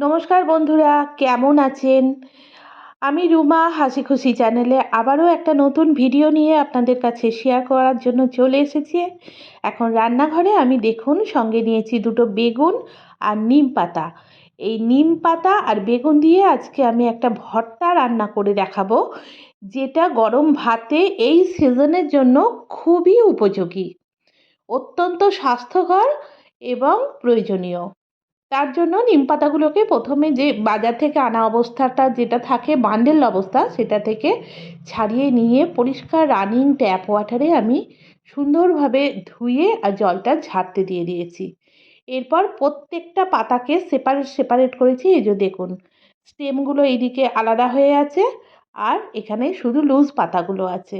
নমস্কার বন্ধুরা, কেমন আছেন? আমি রুমা হাসি খুশি চ্যানেলে আবারও একটা নতুন ভিডিও নিয়ে আপনাদের কাছে শেয়ার করার জন্য চলে এসেছি। এখন রান্নাঘরে আমি দেখুন, সঙ্গে নিয়েছি দুটো বেগুন আর নিম পাতা। এই নিম পাতা আর বেগুন দিয়ে আজকে আমি একটা ভর্তা রান্না করে দেখাবো, যেটা গরম ভাতে এই সিজনের জন্য খুবই উপযোগী। অত্যন্ত স্বাস্থ্যকর এবং প্রয়োজনীয়। তার জন্য নিম পাতাগুলোকে প্রথমে যে বাজার থেকে আনা অবস্থাটা যেটা থাকে বান্ডেল অবস্থা, সেটা থেকে ছাড়িয়ে নিয়ে পরিষ্কার রানিং ট্যাপ ওয়াটারে আমি সুন্দরভাবে ধুয়ে আর জলটা ঝাড়তে দিয়ে দিয়েছি। এরপর প্রত্যেকটা পাতাকে সেপারেট সেপারেট করেছি, এই যে দেখুন স্টেমগুলো এইদিকে আলাদা হয়ে আছে আর এখানে শুধু লুজ পাতাগুলো আছে।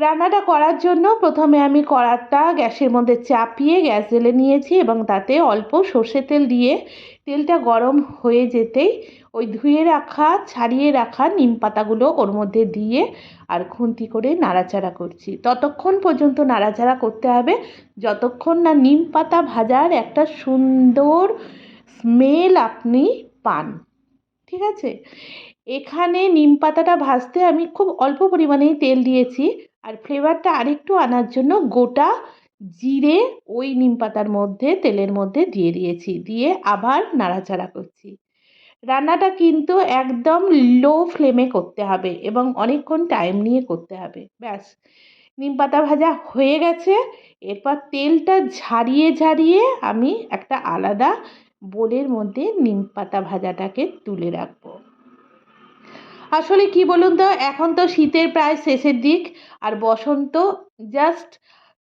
রান্নাটা করার জন্য প্রথমে আমি কড়াটা গ্যাসের মধ্যে চাপিয়ে গ্যাস জেলে নিয়েছি এবং তাতে অল্প সর্ষের তেল দিয়ে তেলটা গরম হয়ে যেতেই ওই ধুয়ে রাখা, ছাড়িয়ে রাখা নিম পাতাগুলো ওর মধ্যে দিয়ে আর খুন্তি করে নাড়াচাড়া করছি। ততক্ষণ পর্যন্ত নাড়াচাড়া করতে হবে। যতক্ষণ না নিম পাতা ভাজার একটা সুন্দর স্মেল আপনি পান। ঠিক আছে? এখানে নিম পাতাটা ভাজতে আমি খুব অল্প পরিমাণেই তেল দিয়েছি। আর ফ্লেভারটা আরেকটু আনার জন্য গোটা জিরে ওই নিম পাতার মধ্যে, তেলের মধ্যে দিয়ে দিয়েছি। দিয়ে আবার নাড়াচাড়া করছি। রান্নাটা কিন্তু একদম লো ফ্লেমে করতে হবে এবং অনেকক্ষণ টাইম নিয়ে করতে হবে। ব্যাস। নিম পাতা ভাজা হয়ে গেছে। এরপর তেলটা ঝারিয়ে ঝারিয়ে আমি একটা আলাদা বোলের মধ্যে নিম পাতা ভাজাটাকে তুলে রাখব। আসলে কি বলুন তো, এখন তো শীতের প্রায় শেষের দিক আর বসন্ত জাস্ট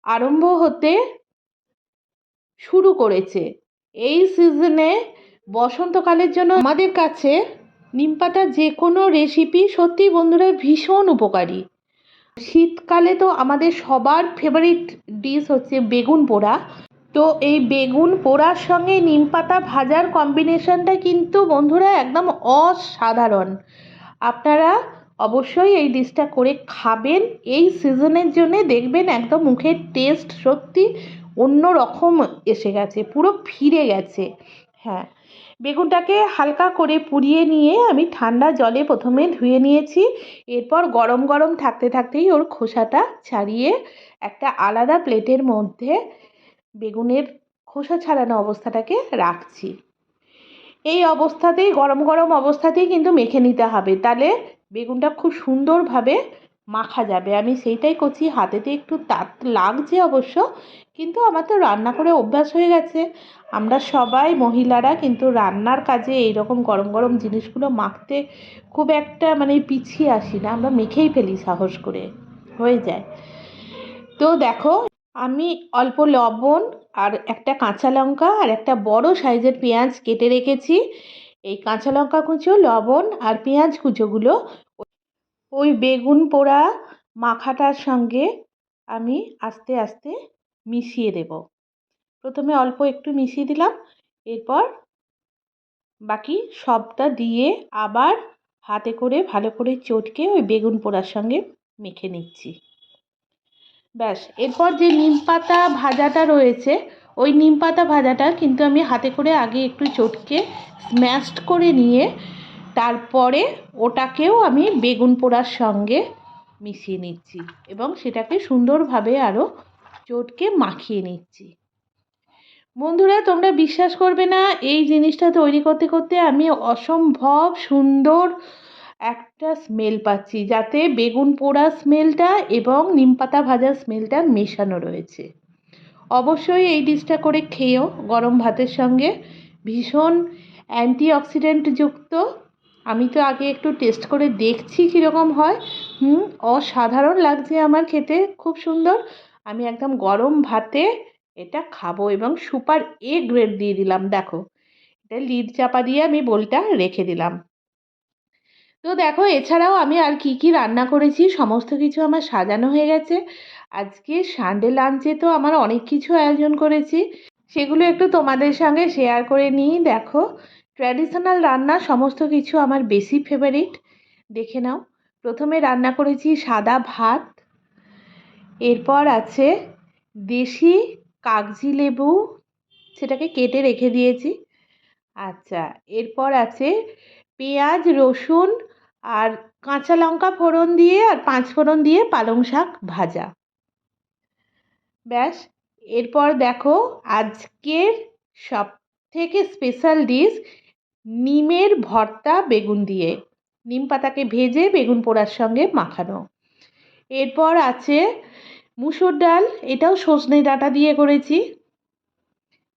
আরম্ভ হতে শুরু করেছে। এই সিজনে বসন্তকালের জন্য আমাদের কাছে নিম পাতার যে কোনো রেসিপি সত্যি বন্ধুরা ভীষণ উপকারী। শীতকালে তো আমাদের সবার ফেভারিট ডিশ হচ্ছে বেগুন পোড়া। তো এই বেগুন পোড়ার সঙ্গে নিম পাতা ভাজার কম্বিনেশনটা কিন্তু বন্ধুরা একদম অসাধারণ। আপনারা অবশ্যই এই ডিশটা করে খাবেন। এই সিজনের জন্যে দেখবেন একদম মুখের টেস্ট সত্যি অন্য রকম এসে গেছে, পুরো ফিরে গেছে। হ্যাঁ বেগুনটাকে হালকা করে পুড়িয়ে নিয়ে আমি ঠান্ডা জলে প্রথমে ধুয়ে নিয়েছি। এরপর গরম গরম থাকতে থাকতেই ওর খোসাটা ছাড়িয়ে একটা আলাদা প্লেটের মধ্যে বেগুনের খোসা ছাড়ানো অবস্থাটাকে রাখছি। এই অবস্থাতেই, গরম গরম অবস্থাতেই কিন্তু মেখে নিতে হবে। তাহলে বেগুনটা খুব সুন্দরভাবে মাখা যাবে। আমি সেইটাই করছি, হাতেতে একটু তাত লাগছে অবশ্য, কিন্তু আমার তো রান্না করে অভ্যাস হয়ে গেছে। আমরা সবাই মহিলারা কিন্তু রান্নার কাজে এই রকম গরম গরম জিনিসগুলো মাখতে খুব একটা মানে পিছিয়ে আসি না। আমরা মেখেই ফেলি, সাহস করে। হয়ে যায়। তো দেখো আমি অল্প লবণ আর একটা কাঁচা লঙ্কা আর একটা বড় সাইজের পেঁয়াজ কেটে রেখেছি। এই কাঁচা লঙ্কা কুচো, লবণ আর পেঁয়াজ কুচোগুলো ওই বেগুন পোড়া মাখাটার সঙ্গে আমি আস্তে আস্তে মিশিয়ে দেব। প্রথমে অল্প একটু মিশিয়ে দিলাম, এরপর বাকি সবটা দিয়ে আবার হাতে করে ভালো করে চটকে ওই বেগুন পোড়ার সঙ্গে মেখে নিচ্ছি। ব্যাস, এরপর যে নিম পাতা ভাজাটা রয়েছে, ওই নিম পাতা ভাজাটা কিন্তু আমি হাতে করে আগে একটু চটকে স্ম্যাশড করে নিয়ে তারপরে ওটাকেও আমি বেগুন পোড়ার সঙ্গে মিশিয়ে নিচ্ছি এবং সেটাকে সুন্দরভাবে আরও চটকে মাখিয়ে নিচ্ছি। বন্ধুরা, তোমরা বিশ্বাস করবে না, এই জিনিসটা তৈরি করতে করতে আমি অসম্ভব সুন্দর একটা স্মেল পাচ্ছি, যাতে বেগুন পোড়া স্মেলটা এবং নিম পাতা ভাজার স্মেলটা মেশানো রয়েছে। অবশ্যই এই ডিশটা করে খেয়েও গরম ভাতের সঙ্গে ভীষণ অ্যান্টিঅক্সিডেন্ট যুক্ত। আমি তো আগে একটু টেস্ট করে দেখছি কীরকম হয়। হুম, অসাধারণ লাগছে আমার খেতে, খুব সুন্দর। আমি একদম গরম ভাতে এটা খাব এবং সুপার এ গ্রেড দিয়ে দিলাম, দেখো। এটা লিড চাপা দিয়ে আমি বোলটা রেখে দিলাম। তো দেখো, এছাড়াও আমি আর কি কি রান্না করেছি, সমস্ত কিছু আমার সাজানো হয়ে গেছে। আজকে সানডে লাঞ্চে তো আমার অনেক কিছু আয়োজন করেছি। সেগুলো একটু তোমাদের সঙ্গে শেয়ার করে নিই। দেখো ট্র্যাডিশনাল রান্না সমস্ত কিছু আমার বেশি ফেভারিট দেখে নাও, প্রথমে রান্না করেছি সাদা ভাত। এরপর আছে দেশি কাগজি লেবু, সেটাকে কেটে রেখে দিয়েছি। আচ্ছা এরপর আছে পেঁয়াজ, রসুন আর কাঁচা লঙ্কা ফোড়ন দিয়ে আর পাঁচ ফোড়ন দিয়ে পালং শাক ভাজা। ব্যাস, এরপর দেখো আজকের সব থেকে স্পেশাল ডিশ নিমের ভর্তা বেগুন দিয়ে। নিম পাতাকে ভেজে বেগুন পোড়ার সঙ্গে মাখানো। এরপর আছে মুসুর ডাল, এটাও সজনে ডাঁটা দিয়ে করেছি।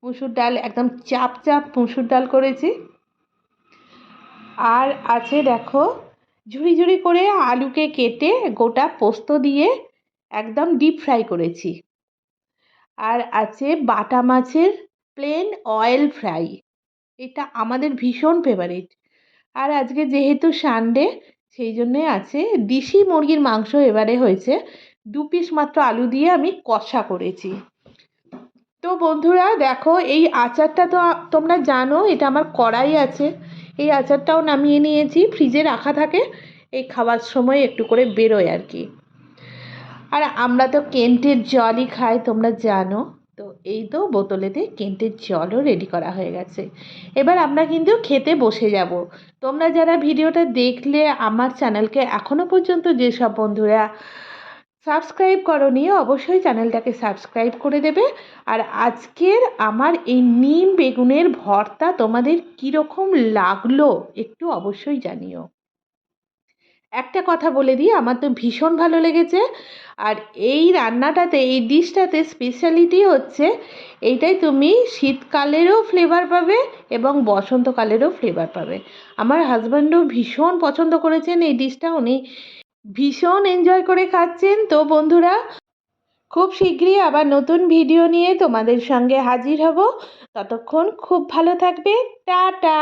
মুসুর ডাল, একদম চাপ চাপ মুসুর ডাল করেছি। আর আছে দেখো ঝুড়ি ঝুড়ি করে আলুকে কেটে গোটা পোস্ত দিয়ে একদম ডিপ ফ্রাই করেছি। আর আছে বাটা মাছের প্লেন অয়েল ফ্রাই এটা আমাদের ভীষণ ফেভারিট আর আজকে যেহেতু সানডে সেই জন্যে আছে দেশি মুরগির মাংস এবারে হয়েছে। দু পিস মাত্র আলু দিয়ে আমি কষা করেছি। তো বন্ধুরা, দেখো এই আচারটা তো তোমরা জানো, এটা আমার কড়াই আছে। এই আচারটাও নামিয়ে নিয়েছি ফ্রিজে রাখা থাকে। এই খাওয়ার সময় একটু করে বেরোয় আর কি। আর আমরা তো কেন্টের জলই খাই, তোমরা জানো। তো এই তো বোতলেতে কেন্টের জলও রেডি করা হয়ে গেছে। এবার আমরা কিন্তু খেতে বসে যাব। তোমরা যারা ভিডিওটা দেখলে, আমার চ্যানেলকে এখনও পর্যন্ত যেসব বন্ধুরা সাবস্ক্রাইব করনি অবশ্যই চ্যানেলটাকে সাবস্ক্রাইব করে দেবে। আর আজকের আমার এই নিম বেগুনের ভর্তা তোমাদের কীরকম লাগল একটু অবশ্যই জানিও। একটা কথা বলে দিই, আমার তো ভীষণ ভালো লেগেছে। আর এই রান্নাটাতে, এই ডিশটাতে স্পেশালিটি হচ্ছে, এইটাই তুমি শীতকালেরও ফ্লেভার পাবে এবং বসন্তকালেরও ফ্লেভার পাবে। আমার হাজব্যান্ডও ভীষণ পছন্দ করেছেন এই ডিশটা উনি ভীষণ এনজয় করে খাচ্ছেন। তো বন্ধুরা, খুব শীঘ্রই আবার নতুন ভিডিও নিয়ে তোমাদের সঙ্গে হাজির হব। ততক্ষণ খুব ভালো থাকবে। টাটা!